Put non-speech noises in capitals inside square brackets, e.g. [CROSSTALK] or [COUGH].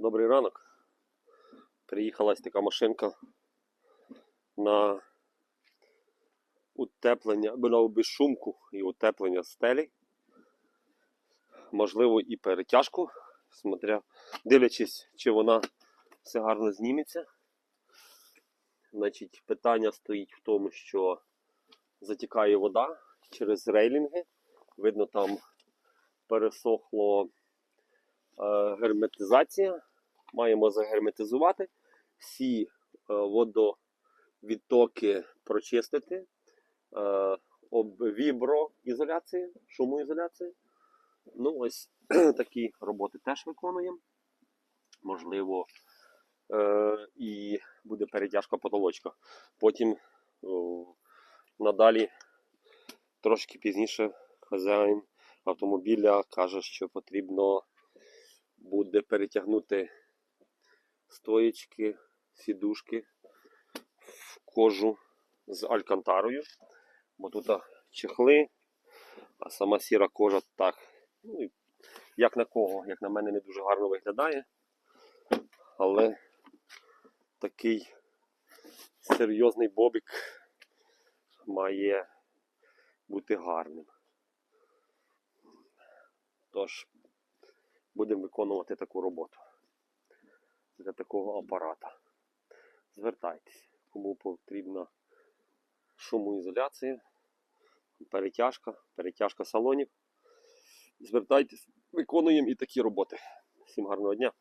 Добрий ранок. Приїхалась така машинка на утеплення, на безшумку і утеплення стелі. Можливо, і перетяжку, смотря, дивлячись, чи вона все гарно зніметься. Значить, питання стоїть в тому, що затікає вода через рейлінги. Видно, там пересохло е, герметизація. Маємо загерметизувати, всі е, водовідтоки прочистити, е, віброізоляції, шумоізоляції. Ну, ось [CLEARS THROAT] такі роботи теж виконуємо. Можливо, е, і буде перетяжка потолочка. Потім надалі, трошки пізніше, хазяїн автомобіля каже, що потрібно буде перетягнути стоєчки, сідушки в кожу з алькантарою, бо тут чехли, а сама сіра кожа так, ну, як на кого, як на мене, не дуже гарно виглядає. Але такий серйозний бобік має бути гарним. Тож, будемо виконувати таку роботу для такого апарата. Звертайтесь, кому потрібна шумоізоляція, перетяжка, перетяжка салонів. Звертайтесь, виконуємо і такі роботи. Всім гарного дня!